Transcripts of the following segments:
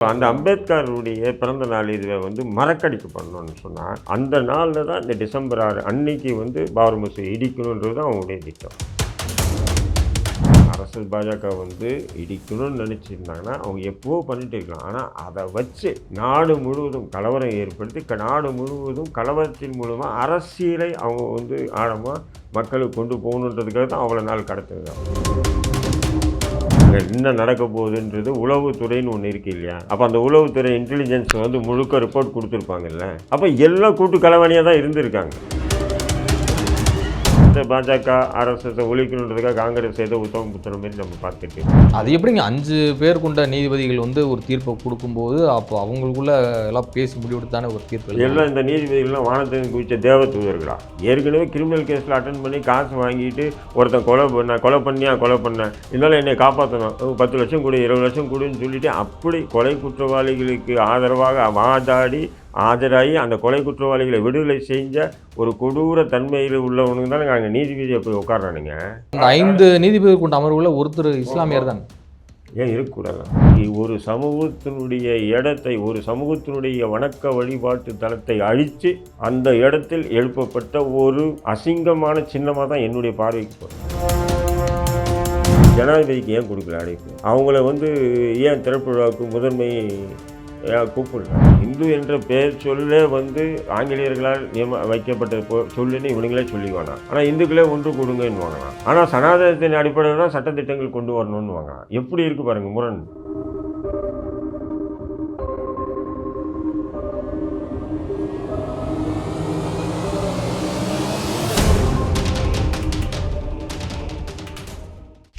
அந்த அம்பேத்கருடைய பிறந்த நாள் இதுவை வந்து மறக்கடிக்க பண்ணணும்னு சொன்னால் அந்த நாளில் தான் இந்த டிசம்பர் ஆறு அன்னைக்கு வந்து பாபர் மசூதி இடிக்கணுன்றது தான் அவங்களுடைய திட்டம். அரசு பாஜக வந்து இடிக்கணும்னு நினச்சிருந்தாங்கன்னா அவங்க எப்போ பண்ணிட்டு இருக்கலாம். ஆனால் அதை வச்சு நாடு முழுவதும் கலவரம் ஏற்படுத்தி நாடு முழுவதும் கலவரத்தின் மூலமாக அரசியலை அவங்க வந்து ஆழமாக மக்களுக்கு கொண்டு போகணுன்றதுக்காக தான் அவ்வளோ நாள் கடத்துகிறாங்க அங்கே என்ன நடக்க போகுதுன்றது உளவுத்துறைன்னு ஒன்று இருக்கு இல்லையா? அப்போ அந்த உளவுத்துறை இன்டெலிஜென்ஸ் வந்து முழுக்க ரிப்போர்ட் கொடுத்துருப்பாங்கல்ல? அப்போ எல்லாம் கூட்டு கலவாணியாக தான் இருந்திருக்காங்க. பாஜக அரசை ஒழிக்கணுன்றதுக்காக காங்கிரஸ் ஏதோ உத்தம புத்தன மாதிரி நம்ம பார்த்துட்டு. அது எப்படிங்க? அஞ்சு பேர் கொண்ட நீதிபதிகள் வந்து ஒரு தீர்ப்பை கொடுக்கும்போது அப்போ அவங்களுக்குள்ள எல்லாம் பேசி முடிவெடுத்து தானே ஒரு தீர்ப்பு. எல்லாம் இந்த நீதிபதிகள்லாம் வானத்தின் குவிச்ச தேவ தூதர்களா ஏற்கனவே கிரிமினல் கேஸில் அட்டன் பண்ணி காசு வாங்கிட்டு ஒருத்தன் கொலை பண்ண கொலை பண்ணியா கொலை பண்ண இருந்தாலும் என்னை காப்பாற்றணும் பத்து லட்சம் கொடு இருபது லட்சம் கொடுன்னு சொல்லிட்டு அப்படி கொலை குற்றவாளிகளுக்கு ஆதரவாக வாதாடி ஆஜராகி அந்த கொலை குற்றவாளிகளை விடுதலை செஞ்ச ஒரு கொடூர தன்மையில் உள்ளவனுங்க தானே அங்கே நீதிபதியை போய் உட்காரானுங்க அந்த ஐந்து நீதிபதிகள் கொண்ட அமர்வுல ஒருத்தர் இஸ்லாமியர் தான். ஏன் இருக்கக்கூடாது? ஒரு சமூகத்தினுடைய இடத்தை ஒரு சமூகத்தினுடைய வணக்க வழிபாட்டு தலத்தை அழித்து அந்த இடத்தில் எழுப்பப்பட்ட ஒரு அசிங்கமான சின்னமாக தான் என்னுடைய பார்வைக்கு போகும் ஜனாதிபதிக்கு ஏன் கொடுக்கல அழைப்பு? அவங்கள வந்து ஏன் திறப்பு விழாவுக்கு முதன்மை ஏன் இந்து என்ற பெயர் சொல்லே வந்து ஆங்கிலேயர்களால் நியம வைக்கப்பட்ட சொல்லுன்னு இவனுங்களே சொல்லிக்குவாங்க. ஆனால் இந்துக்களே ஒன்று கொடுங்கன்னு வாங்கலாம் ஆனால் சனாதனத்தின் அடிப்படையில் தான் சட்டத்திட்டங்கள் கொண்டு வரணும்னு வாங்கலாம் எப்படி இருக்குது பாருங்கள் முரண்.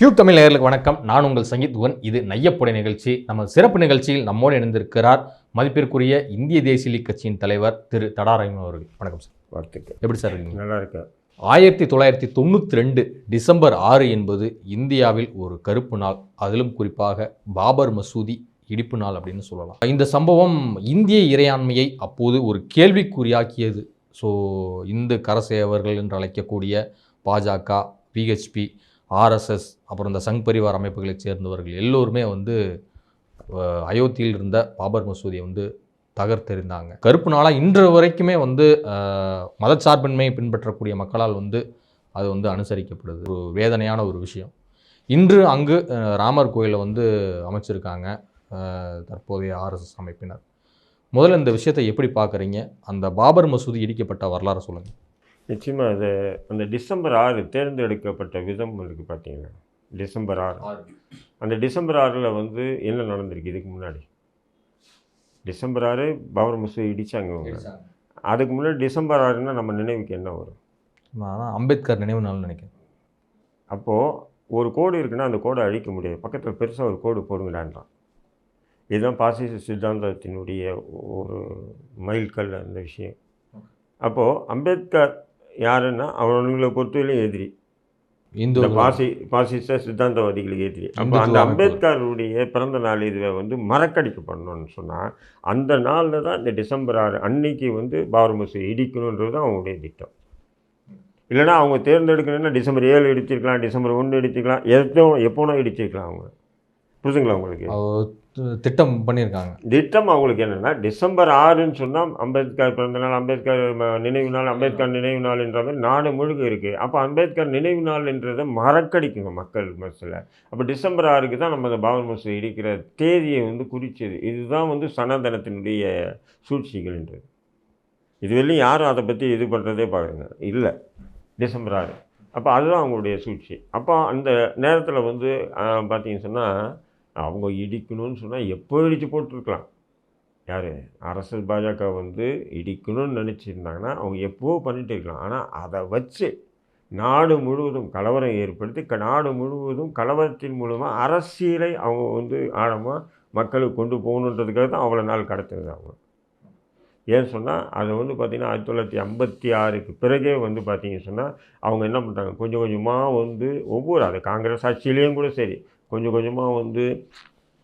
கியூப் தமிழ் நேயர்களுக்கு வணக்கம். நான் உங்கள் சங்கீத் இது நையப்புடை நிகழ்ச்சி. நம்ம சிறப்பு நிகழ்ச்சியில் நம்மோடு இணைந்திருக்கிறார் மதிப்பிற்குரிய இந்திய தேசிய லீக் கட்சியின் தலைவர் திரு தடாராயன் அவர்கள். வணக்கம் சார். வார்த்தைக்கு எப்படி சார் இருக்கீங்க? நல்லா இருக்கு ஆயிரத்தி தொள்ளாயிரத்தி தொண்ணூற்றி ரெண்டு டிசம்பர் ஆறு என்பது இந்தியாவில் ஒரு கருப்பு நாள். அதிலும் குறிப்பாக பாபர் மசூதி இடிப்பு நாள் அப்படின்னு சொல்லலாம். இந்த சம்பவம் இந்திய இறையாண்மையை அப்போது ஒரு கேள்விக்குறியாக்கியது. ஸோ இந்து கரசேவர்கள் என்று அழைக்கக்கூடிய பாஜக விஹெச்பி ஆர்எஸ்எஸ் அப்புறம் இந்த சங் பரிவார் அமைப்புகளைச் சேர்ந்தவர்கள் எல்லோருமே வந்து அயோத்தியில் இருந்த பாபர் மசூதியை வந்து தகர்த்தெறிந்தாங்க. கருப்பு நாளாக இன்று வரைக்குமே வந்து மதச்சார்பின்மையை பின்பற்றக்கூடிய மக்களால் வந்து அது வந்து அனுசரிக்கப்படுது. ஒரு வேதனையான ஒரு விஷயம். இன்று அங்கு ராமர் கோயிலை வந்து அமைச்சிருக்காங்க தற்போதைய ஆர்எஸ்எஸ் அமைப்பினர். முதல்ல இந்த விஷயத்தை எப்படி பார்க்குறீங்க? அந்த பாபர் மசூதி இடிக்கப்பட்ட வரலாறு சொல்லுங்கள் நிச்சயமா அது அந்த டிசம்பர் ஆறு தேர்ந்தெடுக்கப்பட்ட விதம் இருக்கு பார்த்தீங்கன்னா டிசம்பர் ஆறு. அந்த டிசம்பர் ஆறில் வந்து என்ன நடந்திருக்கு இதுக்கு முன்னாடி? டிசம்பர் ஆறு பவர் மசூதி இடிச்சாங்க அவங்க அதுக்கு முன்னாடி டிசம்பர் ஆறுனா நம்ம நினைவுக்கு என்ன வரும்? அம்பேத்கர் நினைவு நாள் நினைக்கிறேன். அப்போது ஒரு கோடு இருக்குன்னா அந்த கோடை அழிக்க முடியாது. பக்கத்தில் பெருசாக ஒரு கோடு போடுங்கடான்றான். இதுதான் பாசிச சித்தாந்தத்தினுடைய ஒரு மைல்கல் அந்த விஷயம். அப்போது அம்பேத்கர் யாருன்னா அவனுங்களை பொறுத்தவரையிலும் எதிரி. இந்து பாசி பாசிச சித்தாந்தவாதிகளுக்கு எதிரி. அப்போ அந்த. அம்பேத்கருடைய பிறந்த நாள் இதுவை வந்து மறக்கடிக்க பண்ணணும்னு சொன்னால் அந்த நாளில் தான் இந்த டிசம்பர் ஆறு அன்னைக்கு வந்து பாபர் மசூதி இடிக்கணுன்றது தான் அவங்களுடைய திட்டம். இல்லைன்னா அவங்க தேர்ந்தெடுக்கணும்னா டிசம்பர் ஏழு இடிச்சிருக்கலாம் டிசம்பர் ஒன்று இடிச்சிருக்கலாம் எதோ எப்போனா இடிச்சிருக்கலாம் அவங்க. புரிதுங்களா உங்களுக்கு? திட்டம் பண்ணியிருக்காங்க. திட்டம் அவங்களுக்கு என்னென்னா டிசம்பர் ஆறுன்னு சொன்னால் அம்பேத்கர் பிறந்த நாள் அம்பேத்கர் நினைவு நாள் அம்பேத்கர் நினைவு நாள்ன்ற மாதிரி நாடு முழுக்க இருக்குது அப்போ அம்பேத்கர் நினைவு நாள்ன்றதை மறக்கடிக்குங்க மக்கள் மனசில். அப்போ டிசம்பர் ஆறுக்கு தான் நம்ம இந்த பாபர் மசூதி இடிக்கிற தேதியை வந்து குறிச்சது. இதுதான் வந்து சனாதனத்தினுடைய சூழ்ச்சிகள்ன்றது. இதுவரையும் யாரும் அதை பற்றி இது பண்ணுறதே பாருங்க. இல்லை. டிசம்பர் ஆறு. அப்போ அதுதான் அவங்களுடைய சூழ்ச்சி. அப்போ அந்த நேரத்தில் வந்து பார்த்தீங்கன்னு சொன்னால் அவங்க இடிக்கணும்னு சொன்னால் எப்போ இடித்து போட்டிருக்கலாம். யார்? அரசு பாஜக வந்து இடிக்கணும்னு நினச்சிருந்தாங்கன்னா அவங்க எப்போவோ பண்ணிட்டு இருக்கலாம். ஆனால் அதை வச்சு நாடு முழுவதும் கலவரம் ஏற்படுத்தி க- நாடு முழுவதும் கலவரத்தின் மூலமாக அரசியலை அவங்க வந்து ஆழமாக மக்களுக்கு கொண்டு போகணுன்றதுக்காக தான் அவ்வளோ நாள் கடத்துறது அவங்க. ஏன்னு சொன்னால் அதை வந்து பார்த்திங்கன்னா ஆயிரத்தி தொள்ளாயிரத்தி ஐம்பத்தி ஆறுக்கு பிறகே வந்து பார்த்திங்க சொன்னால் அவங்க என்ன பண்ணுறாங்க கொஞ்சம் கொஞ்சமாக வந்து ஒவ்வொரு அது காங்கிரஸ் ஆட்சியிலையும் கூட சரி கொஞ்சம் கொஞ்சமாக வந்து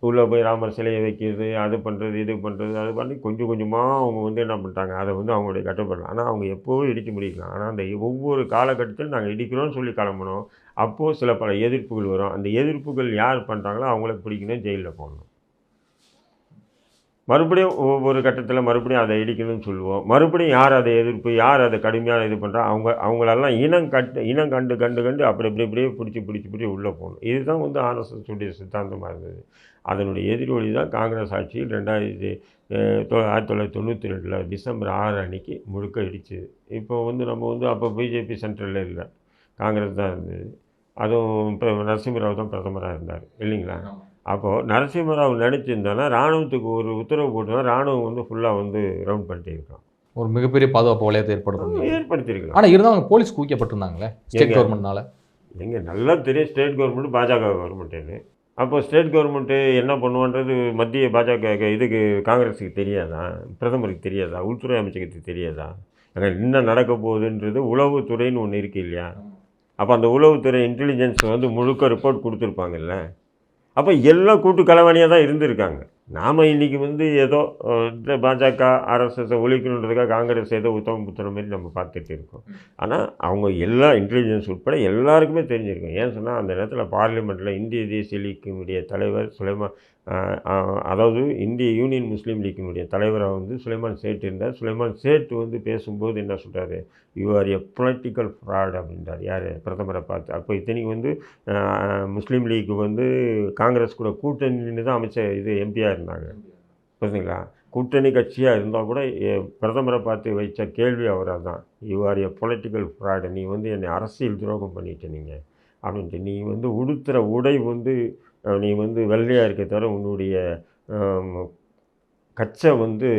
உள்ளே போய் ராமர் சிலையை வைக்கிறது அது பண்ணுறது இது பண்ணுறது அது பண்ணி கொஞ்சம் கொஞ்சமாக அவங்க வந்து என்ன பண்ணுறாங்க அதை வந்து அவங்களுடைய கட்டுப்படலாம் ஆனால் அவங்க எப்போவும் இடிக்க முடியலாம் ஆனால் அந்த ஒவ்வொரு காலகட்டத்திலும் நாங்கள் இடிக்கிறோம்னு சொல்லி கிளம்பணும் அப்போது சில பல எதிர்ப்புகள் வரும். அந்த எதிர்ப்புகள் யார் பண்ணுறாங்களோ அவங்கள பிடிக்கணும் ஜெயிலில் போகணும் மறுபடியும் ஒவ்வொரு கட்டத்தில் மறுபடியும் அதை இடிக்கணும்னு சொல்லுவோம். மறுபடியும் யார் அதை எதிர்ப்பு யார் அதை கடுமையாக இது பண்ணுறா அவங்க அவங்களெல்லாம் இனம் கட்டு இனம் கண்டு கண்டு கண்டு அப்படி இப்படி இப்படியே பிடிச்சி பிடிச்சி பிடிச்சி உள்ளே போகணும். இதுதான் வந்து ஆர்எஸ்எஸ்டைய சித்தாந்தமாக இருந்தது. அதனுடைய எதிரொலி தான் காங்கிரஸ் ஆட்சியில் ரெண்டாயிரத்தி தொ- ஆயிரத்தி தொள்ளாயிரத்தி தொண்ணூற்றி ரெண்டில் டிசம்பர் ஆறு அன்னைக்கு முழுக்க இடிச்சுது. இப்போ வந்து நம்ம வந்து அப்போ பிஜேபி சென்ட்ரலில் இல்லை. காங்கிரஸ் தான் இருந்தது. அதுவும் இப்போ நரசிம்மராவ் தான் பிரதமராக இருந்தார். இல்லைங்களா? அப்போது நரசிம்மராவ் நினச்சிருந்தானா ராணுவத்துக்கு ஒரு உத்தரவு போட்டுனா ராணுவம் வந்து ஃபுல்லாக வந்து ரவுண்ட் பண்ணிட்டே ஒரு மிகப்பெரிய பாதுகாப்பு வளையத்தை ஏற்படுத்தணும் ஏற்படுத்தியிருக்கலாம். ஆனா இருந்தாலும் அவங்க போலீஸ் குவிக்கப்பட்டிருந்தாங்களே ஸ்டேட்? கவர்மெண்ட்னால எங்க? நல்லா தெரியும் ஸ்டேட் கவர்மெண்ட் பாஜக கவர்மெண்ட்டுன்னு அப்போ ஸ்டேட் கவர்மெண்ட்டு என்ன பண்ணுவான்றது மத்திய பாஜக இதுக்கு காங்கிரஸுக்கு தெரியாதா? பிரதமருக்கு தெரியாதா? உள்துறை அமைச்சகத்துக்கு தெரியாதா? அங்கே என்ன நடக்க போகுதுன்றது உளவுத்துறைன்னு ஒன்று இருக்கு இல்லையா? அப்போ அந்த உளவுத்துறை இன்டெலிஜென்ஸ் வந்து முழுக்க ரிப்போர்ட் கொடுத்துருப்பாங்கல்ல? அப்போ எல்லாம் கூட்டு கலவாணியாக தான் இருந்திருக்காங்க. நாம் இன்றைக்கி வந்து ஏதோ இந்த பாஜக ஆர்எஸ்எஸை ஒழிக்கணுன்றதுக்காக காங்கிரஸ் ஏதோ உத்தம புத்தன மாதிரி நம்ம பார்த்துட்டு இருக்கோம். ஆனால் அவங்க எல்லா இன்டெலிஜென்ஸ் உட்பட எல்லாருக்குமே தெரிஞ்சிருக்கும். ஏன் சொன்னால் அந்த நேரத்தில் பார்லிமெண்ட்டில் இந்திய தேசிய லீக்கினுடைய தலைவர் சுலைமா அதாவது இந்திய யூனியன் முஸ்லீம் லீக்கினுடைய தலைவராக வந்து சுலைமான் சேட் இருந்தார். சுலைமான் சேட் வந்து பேசும்போது என்ன சொல்கிறாரு you are a political fraud அப்படின்றார். யார்? பிரதமரை பார்த்து. அப்போ இத்தனைக்கு வந்து முஸ்லீம் லீக் வந்து காங்கிரஸ் கூட கூட்டணி தான் அமைச்சர் இது எம்பியாக இருந்தாங்க. புரிஞ்சுங்களா? கூட்டணி கட்சியாக இருந்தால் கூட பிரதமரை பார்த்து வைச்ச கேள்வி அவராக தான் you are a political fraud நீ வந்து என்னை அரசியல் துரோகம் பண்ணிட்டு நீங்கள் அப்படின்ட்டு. நீ வந்து உடுத்துகிற உடை வந்து நீ வந்து வெள்ளையாக இருக்க தவிர உன்னுடைய கச்சை வந்து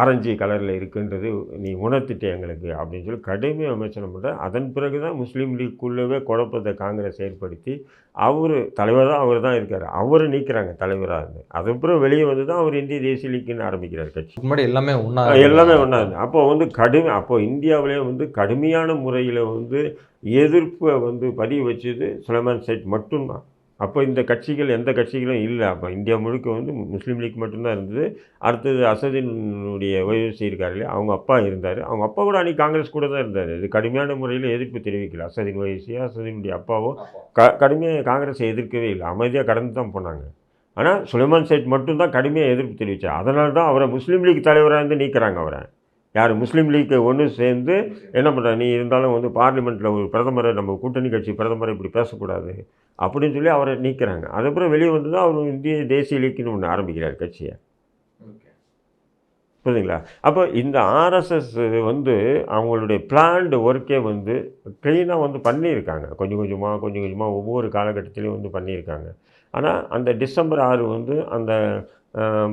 ஆரஞ்சு கலரில் இருக்குன்றது நீ உணர்த்திட்ட எங்களுக்கு அப்படின்னு சொல்லி கடுமையாக விமர்சனம் பண்ணுற அதன் பிறகு தான் முஸ்லீம் லீக்குள்ளவே குழப்பத்தை காங்கிரஸ் ஏற்படுத்தி அவர் தலைவர் தான் அவர் தான் இருக்கார். அவரை நீக்கிறாங்க தலைவராக இருந்து. அதுக்கப்புறம் வெளியே வந்து தான் அவர் இந்திய தேசிய லீக்குன்னு ஆரம்பிக்கிறார் கட்சி. முன்னாடி எல்லாமே ஒன்றா எல்லாமே ஒன்றா அப்போ வந்து கடுமை அப்போ இந்தியாவிலே வந்து கடுமையான முறையில் வந்து எதிர்ப்பை வந்து பதிவு வச்சது சுலைமான் சேட் மட்டும்தான். அப்போ இந்த கட்சிகள் எந்த கட்சிகளும் இல்லை. அப்போ இந்தியா முழுக்க வந்து முஸ்லீம் லீக் மட்டும்தான் இருந்தது. அடுத்தது அசதினுடைய ஓய்வு இருக்கார் இல்லையா? அவங்க அப்பா இருந்தார். அவங்க அப்பா கூட அன்றைக்கி காங்கிரஸ் கூட தான் இருந்தார். இது கடுமையான முறையில் எதிர்ப்பு தெரிவிக்கல. அசதின் ஓய்வசி அசதினுடைய அப்பாவோ க கடுமையாக காங்கிரஸை எதிர்க்கவே இல்லை. அமைதியாக கடந்து தான் போனாங்க. ஆனால் சுலைமான் சேட் மட்டும்தான் கடுமையாக எதிர்ப்பு தெரிவித்தார் அதனால தான் அவரை முஸ்லீம் லீக் தலைவராக இருந்து நீக்கிறாங்க அவரை. யார் முஸ்லீம் லீக்கை ஒன்று சேர்ந்து என்ன பண்ணுற நீ இருந்தாலும் வந்து பார்லிமெண்ட்டில் ஒரு பிரதமரை நம்ம கூட்டணி கட்சி பிரதமரை இப்படி பேசக்கூடாது அப்படின்னு சொல்லி அவரை நீக்கிறாங்க. அதுக்கப்புறம் வெளியே வந்து தான் அவர் இந்திய தேசிய லீக்குன்னு ஒன்று ஆரம்பிக்கிறார் கட்சியை. புரியுதுங்களா? அப்போ இந்த ஆர்எஸ்எஸ் வந்து அவங்களுடைய பிளான்டு ஒர்க்கே வந்து க்ளீனாக வந்து பண்ணியிருக்காங்க. கொஞ்சம் கொஞ்சமாக கொஞ்சம் கொஞ்சமாக ஒவ்வொரு காலகட்டத்திலையும் வந்து பண்ணியிருக்காங்க. ஆனால் அந்த டிசம்பர் ஆறு வந்து அந்த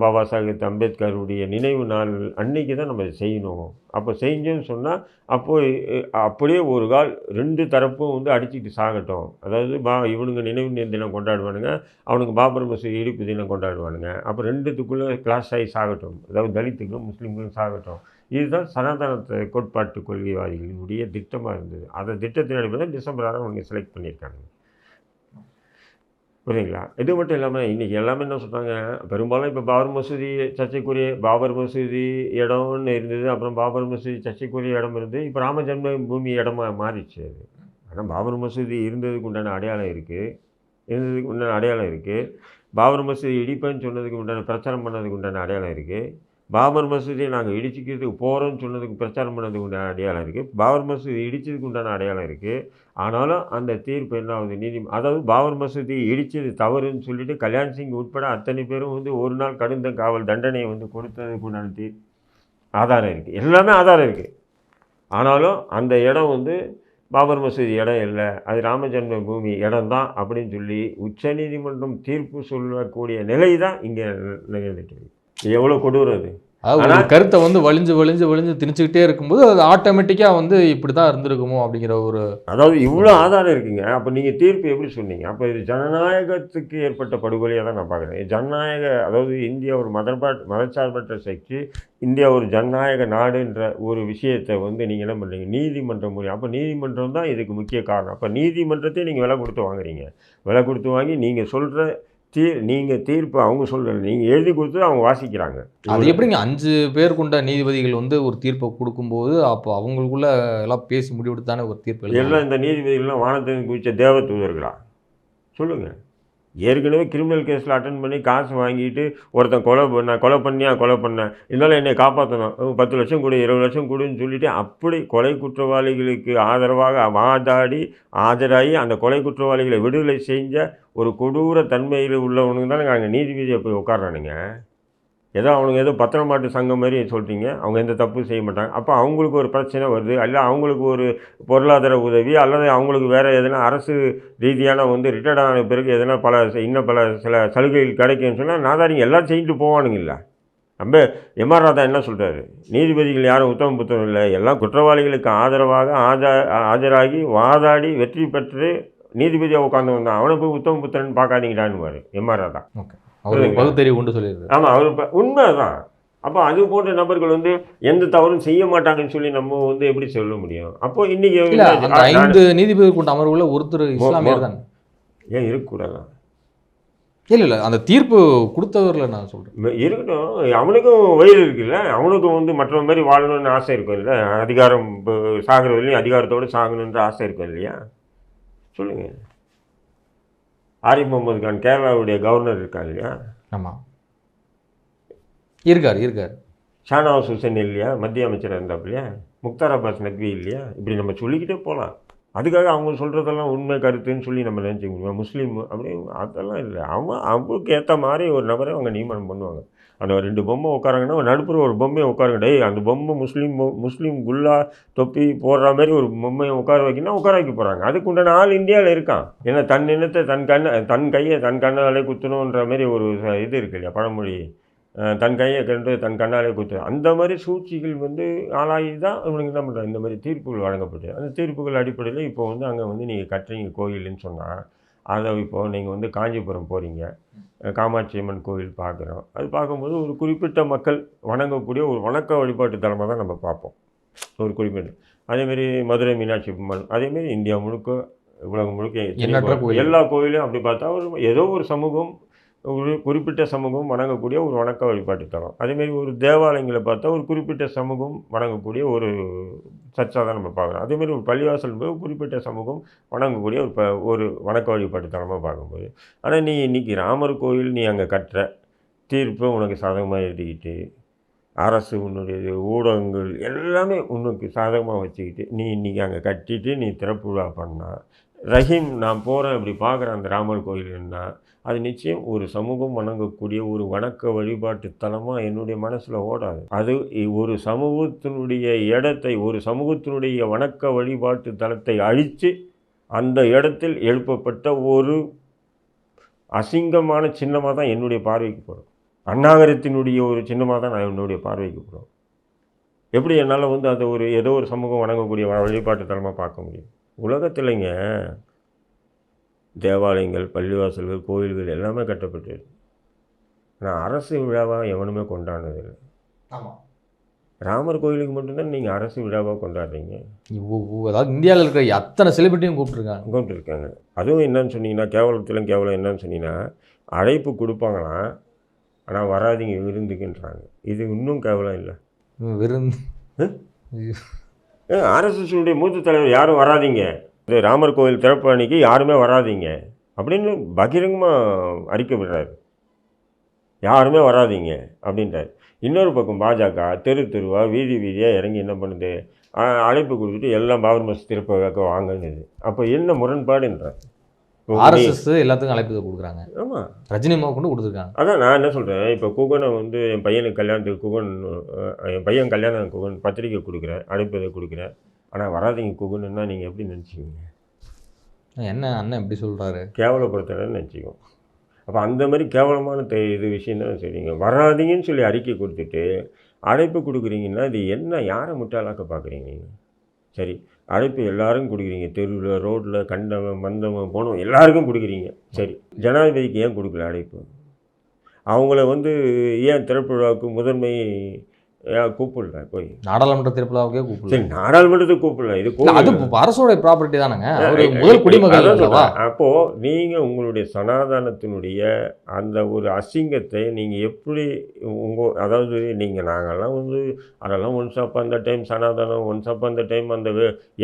பாபா சாஹேப் அம்பேத்கருடைய நினைவு நாள் அன்னைக்கு தான் நம்ம செய்யணும். அப்போ செஞ்சோன்னு சொன்னால் அப்போ அப்படியே ஒரு கால் ரெண்டு தரப்பும் வந்து அடிச்சுட்டு சாகட்டும். அதாவது பா இவனுங்க நினைவு தினம் கொண்டாடுவானுங்க அவனுக்கு பாபர் மசூதி இடிப்பு தினம் கொண்டாடுவானுங்க. அப்போ ரெண்டுத்துக்குள்ளே கிளாஸ் ஆகி சாகட்டும். அதாவது தலித்துக்கும் முஸ்லீம்களும் சாகட்டும். இதுதான் சனாதன கோட்பாட்டு கொள்கைவாதிகளினுடைய திட்டமாக இருந்தது. அந்த திட்டத்தின் அடிப்படையில் தான் டிசம்பர் ஆறாம் அவங்க செலக்ட் பண்ணியிருக்காங்க. புரியுங்களா இது மட்டும் இல்லாமல் இன்றைக்கி எல்லாமே என்ன சொல்கிறாங்க பெரும்பாலும் இப்போ பாபர் மசூதி சர்ச்சைக்குரிய பாபர் மசூதி இடம்னு இருந்தது அப்புறம் பாபர் மசூதி சர்ச்சைக்குரிய இடம் இருந்து இப்போ ராம ஜென்ம பூமி இடமா மாறிடுச்சு அது. ஆனால் பாபர் மசூதி இருந்ததுக்கு உண்டான அடையாளம் இருக்குது இருந்ததுக்கு உண்டான அடையாளம் இருக்குது பாபர் மசூதி இடிப்பேன்னு சொன்னதுக்கு உண்டான பிரச்சாரம் பண்ணதுக்கு உண்டான அடையாளம் இருக்குது பாபர் மசூதியை நாங்கள் இடிச்சிக்கிறதுக்கு போகிறோம்னு சொன்னதுக்கு பிரச்சாரம் பண்ணதுக்கு உண்டான அடையாளம் இருக்குது பாபர் மசூதி இடித்ததுக்கு உண்டான அடையாளம் இருக்குது ஆனாலும் அந்த தீர்ப்பு என்ன ஆகுது? நீதி அதாவது பாபர் மசூதி இடித்தது தவறுன்னு சொல்லிட்டு கல்யாண் சிங் உட்பட அத்தனை பேரும் வந்து ஒரு நாள் கடுந்த காவல் தண்டனையை வந்து கொடுத்ததுக்கு உண்டான தீர் ஆதாரம் இருக்குது எல்லாமே ஆதாரம் இருக்குது ஆனாலும் அந்த இடம் வந்து பாபர் மசூதி இடம் இல்லை. அது ராமஜென்ம பூமி இடம் தான் அப்படின்னு சொல்லி உச்சநீதிமன்றம் தீர்ப்பு சொல்லக்கூடிய நிலை தான் இங்கே நிகழ்ந்துட்டு எவ்வளோ கொடூரம் அது? அதாவது கருத்தை வந்து வலிஞ்சு வலிஞ்சு வலிஞ்சு திணிச்சுக்கிட்டே இருக்கும்போது அது ஆட்டோமேட்டிக்காக வந்து இப்படி தான் இருந்திருக்குமோ அப்படிங்கிற ஒரு அதாவது இவ்வளோ ஆதாரம் இருக்குங்க. அப்போ நீங்கள் தீர்ப்பு எப்படி சொன்னீங்க? அப்போ இது ஜனநாயகத்துக்கு ஏற்பட்ட படுகொலையாக தான் நான் பார்க்குறேன். ஜனநாயக அதாவது இந்தியா ஒரு மதர்பாட் மதச்சார்பற்ற சக்தி இந்தியா ஒரு ஜனநாயக நாடுன்ற ஒரு விஷயத்தை வந்து நீங்கள் என்ன பண்ணுறீங்க நீதிமன்றம் மூலியம். அப்போ நீதிமன்றம் தான் இதுக்கு முக்கிய காரணம். அப்போ நீதிமன்றத்தை நீங்கள் விலை கொடுத்து வாங்குறீங்க. விலை கொடுத்து வாங்கி நீங்கள் சொல்கிற தீ நீங்கள் தீர்ப்பு அவங்க சொல்கிற நீங்கள் எழுதி கொடுத்து அவங்க வாசிக்கிறாங்க. அது எப்படிங்க? அஞ்சு பேர் கொண்ட நீதிபதிகள் வந்து ஒரு தீர்ப்பை கொடுக்கும்போது அப்போ அவங்களுக்குள்ள எல்லாம் பேசி முடிவெடுத்து தானே ஒரு தீர்ப்பு. எல்லாம் இந்த நீதிபதிகள்லாம் வானத்தின் குவிச்ச தேவ தூதர்களா சொல்லுங்கள் ஏற்கனவே கிரிமினல் கேஸில் அட்டன் பண்ணி காசு வாங்கிட்டு ஒருத்தன் கொலை பண்ண கொலை பண்ணியா கொலை பண்ணேன் இருந்தாலும் என்னை காப்பாற்றணும் பத்து லட்சம் கொடு இருபது லட்சம் கொடுன்னு சொல்லிவிட்டு அப்படி கொலை குற்றவாளிகளுக்கு ஆதரவாக வாதாடி ஆஜராகி அந்த கொலை குற்றவாளிகளை விடுதலை செஞ்ச ஒரு கொடூர தன்மையில் உள்ளவனுங்க தான் அங்கே நீதிபதியை போய் உட்காடுறானுங்க ஏதோ அவனுங்க ஏதோ பத்திரமாட்டு சங்கம் மாதிரி சொல்கிறீங்க அவங்க எந்த தப்பும் செய்ய மாட்டாங்க. அப்போ அவங்களுக்கு ஒரு பிரச்சனை வருது. அல்ல அவங்களுக்கு ஒரு பொருளாதார உதவி அல்லது அவங்களுக்கு வேறு எதனா அரசு ரீதியான வந்து ரிட்டையர்ட் ஆன பிறகு எதனா பல இன்னும் பல சில சலுகைகள் கிடைக்கும்னு சொன்னால் நாதாரிங்க எல்லாம் செஞ்சுட்டு போவானுங்கல்ல நம்ம எம்ஆர் ராதா என்ன சொல்கிறாரு நீதிபதிகள் யாரும் உத்தம புத்தகம் இல்லை. எல்லாம் குற்றவாளிகளுக்கு ஆதரவாக ஆஜா ஆஜராகி வாதாடி வெற்றி பெற்று நீதிபதியாக உட்காந்து வந்தான் அவனை போய் உத்தம புத்திரன் பார்க்காதீங்கடான்னு எம்ஆர் ராதா. ஓகே. அவர் பகுத்தறிவு கொண்டு சொல்லியிருக்காரு. ஆமாம் அவர் உண்மைதான். அப்போ அது போன்ற நபர்கள் வந்து எந்த தவறும் செய்ய மாட்டாங்கன்னு சொல்லி நம்ம வந்து எப்படி சொல்ல முடியும்? அப்போ இன்னைக்கு ஐந்து நீதிபதி கொண்ட அமர்வுல ஒருத்தர் இஸ்லாமியர் தான் ஏன் இருக்கக்கூடாதா? இல்ல இல்ல அந்த தீர்ப்பு கொடுத்தவர்ல நான் சொல்றேன். ம- இருக்கட்டும். அவனுக்கும் வயிறு இருக்குல்ல. அவனுக்கும் வந்து மற்றவங்க மாதிரி வாழணும்னு ஆசை இருக்கும் இல்லை அதிகாரம் சாகிற வரையும் அதிகாரத்தோடு சாகணுன்ற ஆசை இருக்கும் இல்லையா? சொல்லுங்க. ஆரிஃப் முகமது கான் கேரளாவுடைய கவர்னர் இருக்காங்க இல்லையா? ஆமா. இருக்காரு இருக்காரு. ஷானவாஸ் ஹுசேன் இல்லையா? மத்திய அமைச்சராக இருந்தாப்புலையா முக்தார் அப்பாஸ் நக்வி இல்லையா? இப்படி நம்ம சொல்லிக்கிட்டே போகலாம் அதுக்காக அவங்க சொல்கிறதெல்லாம் உண்மை கருத்துன்னு சொல்லி நம்ம நினச்சிக்க முடியும்? முஸ்லீம் அப்படி அதெல்லாம் இல்லை. அவன் அவங்களுக்கு ஏற்ற மாதிரி ஒரு நபரை அவங்க நியமனம் பண்ணுவாங்க. அந்த ரெண்டு பொம்மை உட்காராங்கன்னா நடுப்புற ஒரு பொம்மையை உட்காருங்க. டேய் அந்த பொம்மை முஸ்லீம் முஸ்லீம் குல்லா தொப்பி போடுற மாதிரி ஒரு பொம்மையை உட்கார வைக்கணும்னா உட்கார வைக்க போகிறாங்க அதுக்கு உண்டான ஆள் இந்தியாவில் இருக்கான். ஏன்னா தன் இனத்தை தன் கண்ணை தன் கையை தன் கண்ணாலே குத்தணுன்ற மாதிரி ஒரு ச- இது இருக்கு இல்லையா பழமொழி. தன் கையை கண்டு தன் கண்ணாலே குத்து. அந்த மாதிரி சூழ்ச்சிகள் வந்து ஆளாகி தான் இவனுக்கு என்ன பண்ணுறாங்க இந்த மாதிரி தீர்ப்புகள் வழங்கப்பட்டு அந்த தீர்ப்புகள் அடிப்படையில் இப்போ வந்து அங்கே வந்து நீங்கள் கட்டுறீங்க கோயிலுன்னு சொன்னால் அதை இப்போ நீங்கள் வந்து காஞ்சிபுரம் போகிறீங்க காமாட்சி அம்மன் கோயில் பார்க்குறோம். அது பார்க்கும்போது ஒரு குறிப்பிட்ட மக்கள் வணங்கக்கூடிய ஒரு வணக்க வழிபாட்டு தலமாக தான் நம்ம பார்ப்போம். ஒரு குறிப்பிட்ட அதேமாரி மதுரை மீனாட்சி அம்மன் அதேமாரி இந்தியா முழுக்க உலகம் முழுக்க. எல்லா கோயிலும். அப்படி பார்த்தா ஒரு ஏதோ ஒரு சமூகம் ஒரு குறிப்பிட்ட சமூகம் வணங்கக்கூடிய ஒரு வணக்க வழிபாட்டு தலம். அதேமாரி ஒரு தேவாலயங்களை பார்த்தா ஒரு குறிப்பிட்ட சமூகம் வணங்கக்கூடிய ஒரு சர்ச்சாக தான் நம்ம பார்க்குறோம். அதேமாரி ஒரு பள்ளிவாசல் போய் குறிப்பிட்ட சமூகம் வணங்கக்கூடிய ஒரு ப ஒரு வணக்க வழிபாட்டு தலமாக பார்க்கும்போது. ஆனால் நீ இன்றைக்கி ராமர் கோயில் நீ அங்கே கட்டுற தீர்ப்பை உனக்கு சாதகமாக எழுதிக்கிட்டு அரசு உன்னுடைய ஊடகங்கள் எல்லாமே உனக்கு சாதகமாக வச்சுக்கிட்டு நீ இன்றைக்கி அங்கே கட்டிட்டு நீ திறப்பு விழா பண்ணால் ரஹீம் நான் போகிறேன் இப்படி பார்க்குறேன் அந்த ராமர் கோயிலுன்னா அது நிச்சயம் ஒரு சமூகம் வணங்கக்கூடிய ஒரு வணக்க வழிபாட்டு தலமாக என்னுடைய மனசில் ஓடாது. அது ஒரு சமூகத்தினுடைய இடத்தை ஒரு சமூகத்தினுடைய வணக்க வழிபாட்டு தலத்தை அழித்து அந்த இடத்தில் எழுப்பப்பட்ட ஒரு அசிங்கமான சின்னமாக தான் என்னுடைய பார்வைக்கு போகிறோம் அநாகரத்தினுடைய ஒரு சின்னமாக தான் நான் என்னுடைய பார்வைக்கு போகிறோம் எப்படி என்னால் வந்து அதை ஒரு ஏதோ ஒரு சமூகம் வணங்கக்கூடிய வழிபாட்டு தலமாக பார்க்க முடியும்? உலகத்திலைங்க தேவாலயங்கள் பள்ளிவாசல்கள் கோயில்கள் எல்லாமே கட்டப்பட்டு நான் அரசு விழாவாக எவனுமே கொண்டாடினதில்லை. ராமர் கோயிலுக்கு மட்டும்தான் நீங்கள் அரசு விழாவாக கொண்டாடுறீங்க. அதாவது இந்தியாவில் இருக்கிற அத்தனை செலிபிரிட்டியும் கூப்பிட்டுருக்காங்க. அக்கௌண்ட் இருக்காங்க அதுவும் என்னன்னு சொன்னீங்கன்னா கேவலத்திலும் கேவலம் என்னன்னு சொன்னீங்கன்னா அழைப்பு கொடுப்பாங்களாம். ஆனால் வராதீங்க விருந்துக்குன்றாங்க. இது இன்னும் கேவலம் இல்லை. விருந்து. ஆர்எஸ்எஸ்னுடைய மூத்த தலைவர் யாரும் வராதீங்க. இது ராமர் கோவில் திறப்பு அன்னைக்கு யாருமே வராதீங்க. அப்படின்னு பகிரங்கமாக அறிக்கை விடுறாரு. யாருமே வராதீங்க அப்படின்றாரு. இன்னொரு பக்கம் பாஜக தெரு தெருவா வீதி வீதியாக இறங்கி என்ன பண்ணுது? அழைப்பு கொடுத்துட்டு எல்லாம் பாபர் மஸ்ஜித் திறப்பு வாங்குது அப்போ என்ன முரண்பாடுன்றார். ஆர்எஸ்எஸ் எல்லாத்துக்கும் அழைப்பு கொடுக்குறாங்க. ஆமாம் ரஜினி அம்மா கொண்டு கொடுத்துருக்காங்க. அதான் நான் என்ன சொல்கிறேன் இப்போ குகனை வந்து என் பையனுக்கு கல்யாணத்துக்கு குகன் என் பையன் கல்யாணம் குகன் பத்திரிக்கை கொடுக்குறேன் அழைப்பதை கொடுக்குறேன். ஆனால் வராதீங்க குகனுன்னா நீங்கள் எப்படி நினச்சிக்கிங்க என்ன அண்ணன் எப்படி சொல்றாரு? கேவலப்படுத்துறேன்னு நினச்சிக்கோ அப்போ அந்த மாதிரி கேவலமான தெ இது விஷயம் தான் சரிங்க வராதீங்கன்னு சொல்லி அறிக்கை கொடுத்துட்டு அழைப்பு கொடுக்குறீங்கன்னா இது என்ன யாரை முட்டாளாக்க பார்க்குறீங்க நீங்கள் சரி அழைப்பு எல்லாரும் கொடுக்குறீங்க. தெருவில் ரோட்டில் கண்டவன் மந்தவன் போனவன் எல்லாருக்கும் கொடுக்குறீங்க. சரி. ஜனாதிபதிக்கு ஏன் கொடுக்கல அழைப்பு? அவங்கள வந்து ஏன் திறப்பு விழாவுக்கு முதன்மை கூப்பிடல போய். நாடாளுமன்ற திருவிழாவுக்கே கூப்பிடல. சரி நாடாளுமன்றத்துக்கு கூப்பிடல இது அது கோவில். அரசோட ப்ராப்பர்ட்டி தானங்க. முதல் குடிமகன் அதான் அல்லவா சொல்றேன். அப்போ நீங்க உங்களுடைய சனாதனத்தினுடைய அந்த ஒரு அசிங்கத்தை நீங்க எப்படி உங்க அதாவது நீங்க நாங்கெல்லாம் வந்து அதெல்லாம் ஒன்ஸ் அப்ப அந்த டைம் சனாதனம் ஒன்ஸ் அப்ப அந்த டைம் அந்த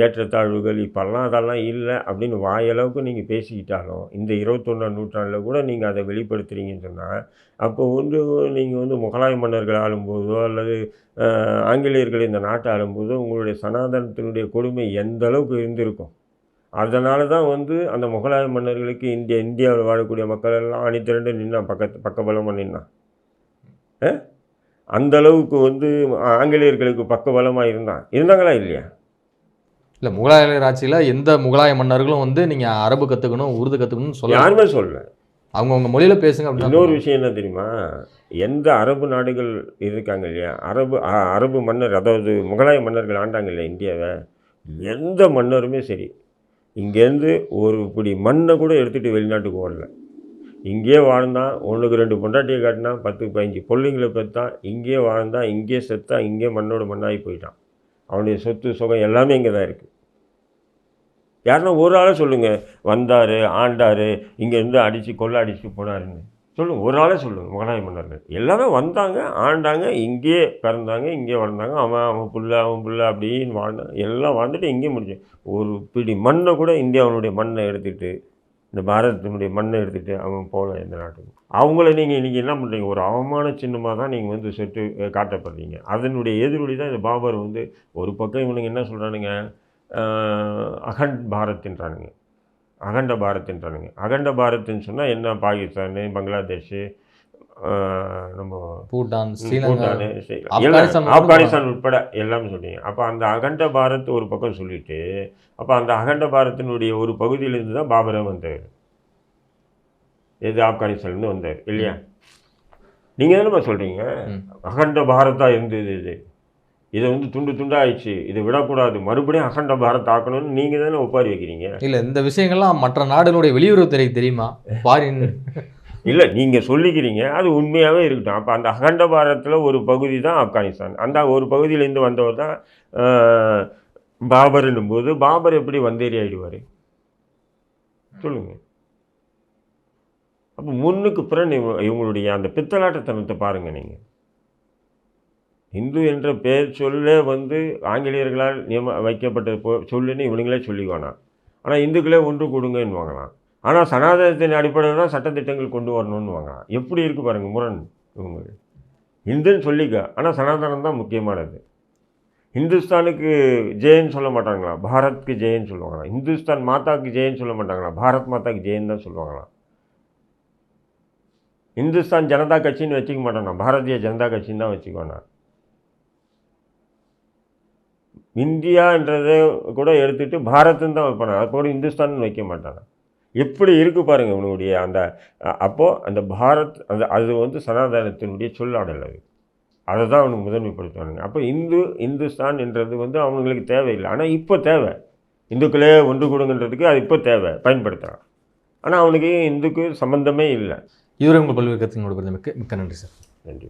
ஏற்றத்தாழ்வுகள் இப்பெல்லாம் அதெல்லாம் இல்லை அப்படின்னு வாயளவுக்கு நீங்க பேசிக்கிட்டாலும் இந்த இருபத்தொன்னாம் நூற்றாண்டில் கூட நீங்க அதை வெளிப்படுத்துறீங்கன்னு சொன்னா அப்போ வந்து நீங்கள் வந்து முகலாய மன்னர்கள் ஆளும்போதோ அல்லது ஆங்கிலேயர்கள் இந்த நாட்டை ஆளும்போதோ உங்களுடைய சனாதனத்தினுடைய கொடுமை எந்த அளவுக்கு இருந்திருக்கும்? அதனால தான் வந்து அந்த முகலாய மன்னர்களுக்கு இந்தியா இந்தியாவில் வாழக்கூடிய மக்கள் எல்லாம் அணிதிரண்டு நின்னான் பக்கத்து பக்கபலமாக நின்னான்? அந்த அளவுக்கு வந்து ஆங்கிலேயர்களுக்கு பக்கபலமாக இருந்தான் இருந்தாங்களா இல்லையா? இல்ல முகலாயர் ஆட்சியில எந்த முகலாய மன்னர்களும் வந்து நீங்க அரபு கத்துக்கணும் உருது கத்துக்கணும்னு சொல்ல யாருமே சொல்லல. அவங்கவங்க மொழியில பேசுங்க அப்படின்னு இன்னொரு விஷயம் என்ன தெரியுமா? எந்த அரபு நாடுகள் இருக்காங்க இல்லையா? அரபு அரபு மன்னர் அதாவது முகலாய மன்னர்கள் ஆண்டாங்க இல்லையா இந்தியாவை? எந்த மன்னருமே சரி. இங்கேருந்து ஒரு பிடி மண்ணை கூட எடுத்துகிட்டு வெளிநாட்டுக்கு ஓடல. இங்கேயே வாழ்ந்தான் ஒன்றுக்கு ரெண்டு பொண்டாட்டியை காட்டினா பத்து பதினஞ்சு பிள்ளைங்களை பெற்றான் இங்கேயே வாழ்ந்தான் இங்கேயே செத்தான் இங்கேயே மண்ணோட மண்ணாகி போயிட்டான். அவனுடைய சொத்து சுகம் எல்லாமே இங்கே தான் இருக்குது யாருன்னா ஒரு ஆளை சொல்லுங்கள் வந்தார் ஆண்டார் இங்கேருந்து அடித்து கொள்ள அடித்து போனாருன்னு. சொல்லுங்கள் ஒரு ஆளே சொல்லுங்கள் மகனாய மன்னர்கள். எல்லாமே வந்தாங்க ஆண்டாங்க இங்கேயே பிறந்தாங்க இங்கே வளர்ந்தாங்க. அவன் அவன் புள்ள அவன் புள்ள அப்படின்னு வாழ்ந்தாங்க எல்லாம் வாழ்ந்துட்டு இங்கேயே முடிஞ்சு. ஒரு பிடி மண்ணை கூட இந்தியாவுடைய மண்ணை எடுத்துகிட்டு இந்த பாரதத்தினுடைய மண்ணை எடுத்துகிட்டு அவன் போகல எந்த நாட்டுக்கு. அவங்கள நீங்கள் இன்றைக்கி என்ன பண்ணுறீங்க ஒரு அவமான சின்னமாக தான் நீங்கள் வந்து சொட்டு காட்டப்படுறீங்க. அதனுடைய எதிரொலி தான் இந்த பாபர் வந்து ஒரு பக்கம் இவனுங்க என்ன சொல்கிறானுங்க அகண்ட் பாரத்ன்றானுங்க அகண்ட பாரத்ன்றானுங்க அகண்ட பாரத்னு சொன்னால் என்ன பாகிஸ்தானு பங்களாதேஷ் நம்ம பூட்டான் பூட்டானு ஆப்கானிஸ்தான் உட்பட எல்லாமே சொல்றீங்க அப்போ அந்த அகண்ட பாரத் ஒரு பக்கம் சொல்லிட்டு அப்போ அந்த அகண்ட பாரத்தினுடைய ஒரு பகுதியிலிருந்து தான் பாபரே வந்தார். எது ஆப்கானிஸ்தான்லேருந்து வந்தார் இல்லையா? நீங்கள் தானேப்பா சொல்கிறீங்க. அகண்ட பாரதா இருந்தது இது. இதை வந்து துண்டு துண்டா ஆயிடுச்சு இதை விடக்கூடாது. மறுபடியும் அகண்ட பாரத் ஆக்கணும்னு நீங்கள் தானே ஒப்பாரி வைக்கிறீங்க? இல்ல இந்த விஷயங்கள்லாம் மற்ற நாடுகளுடைய வெளியுறவுத்துறைக்கு தெரியுமா? ஃபாரின். இல்லை நீங்கள் சொல்லிக்கிறீங்க. அது உண்மையாகவே இருக்கட்டும். அப்போ அந்த அகண்ட பாரத்தில் ஒரு பகுதி தான் ஆப்கானிஸ்தான். அந்த ஒரு பகுதியிலேருந்து வந்தவர் தான் ஆஹ், பாபர்னும் போது பாபர் எப்படி வந்தேறி சொல்லுங்கள் அப்போ முன்னுக்கு பிறன் இவ- இவங்களுடைய அந்த பித்தலாட்டத்தனத்தை பாருங்கள் நீங்கள் இந்து என்ற பெயர் சொல்லே வந்து ஆங்கிலேயர்களால் நியம வைக்கப்பட்ட பொ- சொல்லுன்னு இவனுங்களே சொல்லிக்கோனா ஆனால் இந்துக்களே ஒன்று கொடுங்கன்னு வாங்கலாம் ஆனால் சனாதனத்தின் அடிப்படையில் தான் சட்டத்திட்டங்கள் கொண்டு வரணும்னு வாங்கலாம் எப்படி இருக்குது பாருங்கள் முரண் இவங்க. இந்துன்னு சொல்லிக்க ஆனால் சனாதனம் தான் முக்கியமானது. இந்துஸ்தானுக்கு ஜெயன்னு சொல்ல மாட்டாங்களா? பாரத்க்கு ஜெயன்னு சொல்லுவாங்களா இந்துஸ்தான் மாதாக்கு ஜெயன்னு சொல்ல மாட்டாங்களா? பாரத் மாதாக்கு ஜெயன்னு தான் சொல்லுவாங்களா இந்துஸ்தான் ஜனதா கட்சின்னு வச்சுக்க மாட்டானா? பாரதிய ஜனதா கட்சின்னு தான் வச்சுக்குவானா? இந்தியான்றதை கூட எடுத்துட்டு பாரத்னு தான் வைப்பானா அது கூட இந்துஸ்தான் வைக்க மாட்டானா எப்படி இருக்கு பாருங்க இவனுடைய அந்த அ- அப்போ அந்த பாரத் அந்த அது வந்து சனாதனத்தினுடைய சொல்லாடல் அது. அதை தான் அவனுக்கு முதன்மைப்படுத்துவானுங்க. அப்போ இந்து இந்துஸ்தான் என்றது வந்து அவங்களுக்கு தேவையில்லை. ஆனால் இப்போ தேவை. இந்துக்களே ஒன்று கொடுங்கன்றதுக்கு அது இப்போ தேவை. பயன்படுத்துகிறான் ஆனால் அவனுக்கு இந்துக்கு சம்பந்தமே இல்லை. இதுவரை உங்கள் பல்வேறு கருத்துங்களோட மிக்க மிக்க நன்றி சார். நன்றி